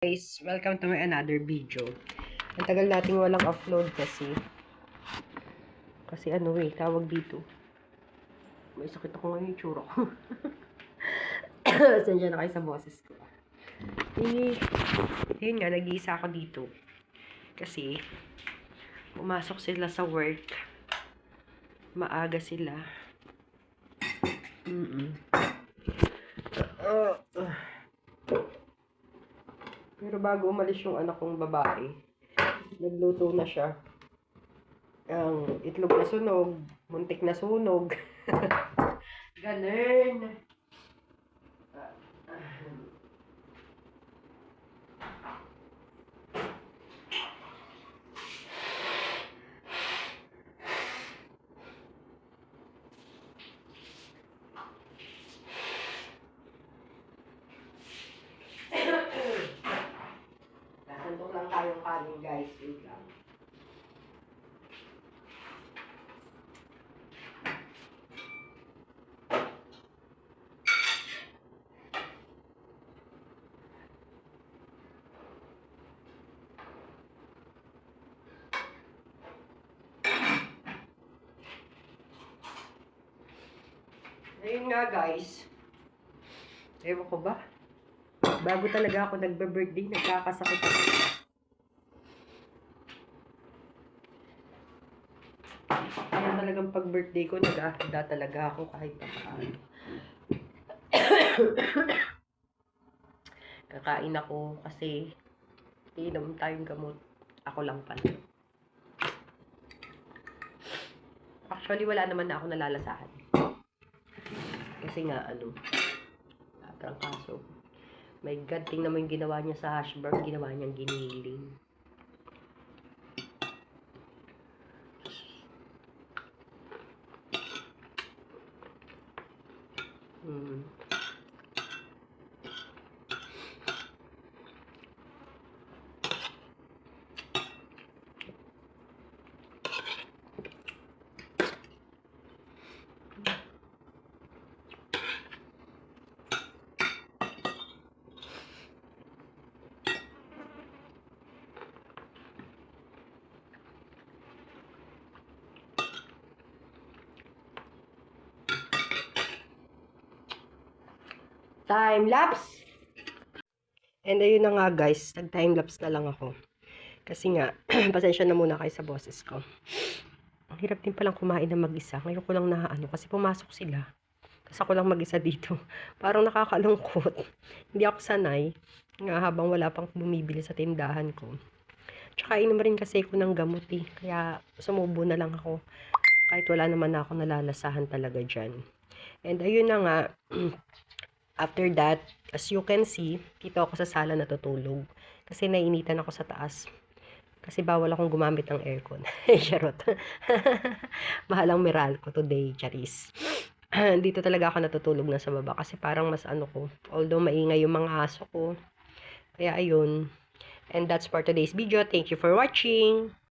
guys, welcome to my another video. Ang tagal nating walang upload kasi. Kasi ano eh, tawag dito. May sakit ako ngayon yung tsura ko. Sandiyan na kayo sa boses ko. Eh, yun nga, nag-iisa ako dito. Kasi, pumasok sila sa work. Maaga sila. Mm-mm. Uh. Pero bago umalis yung anak kong babae, nagluto na siya. Ang itlog na sunog, muntik na sunog. Ganun. Sandok lang tayong kanin guys. Wait lang. Ayun nga guys. Ewan ko ba? Bago talaga ako nagbe-birthday, nagkakasakit ako. Kaya talagang pag-birthday ko, nag-ahanda talaga ako kahit pa paano. Kakain ako kasi iinom tayong gamot. Ako lang pala. Actually, wala naman na ako nalalasahan. Kasi nga, ano, kaso. My God, tingnan mo yung ginawa niya sa hash brown, ginawa niyang giniling. moon Time lapse. And ayun na nga guys, nag-time lapse na lang ako. Kasi nga, pasensya na muna kayo sa boses ko. Ang hirap din palang kumain na mag-isa. Ngayon ko lang na ano, kasi pumasok sila. Kasi ako lang mag-isa dito. Parang nakakalungkot. Hindi ako sanay. Nga habang wala pang bumibili sa tindahan ko. Tsaka inom rin kasi ko ng gamot eh. Kaya sumubo na lang ako. Kahit wala naman na ako nalalasahan talaga dyan. And ayun na nga, after that, as you can see, dito ako sa sala natutulog. Kasi nainitan ako sa taas. Kasi bawal akong gumamit ng aircon. Charot. Mahal ang Meralco today, Charis. dito talaga ako natutulog na sa baba. Kasi parang mas ano ko. Although maingay yung mga aso ko. Kaya ayun. And that's for today's video. Thank you for watching.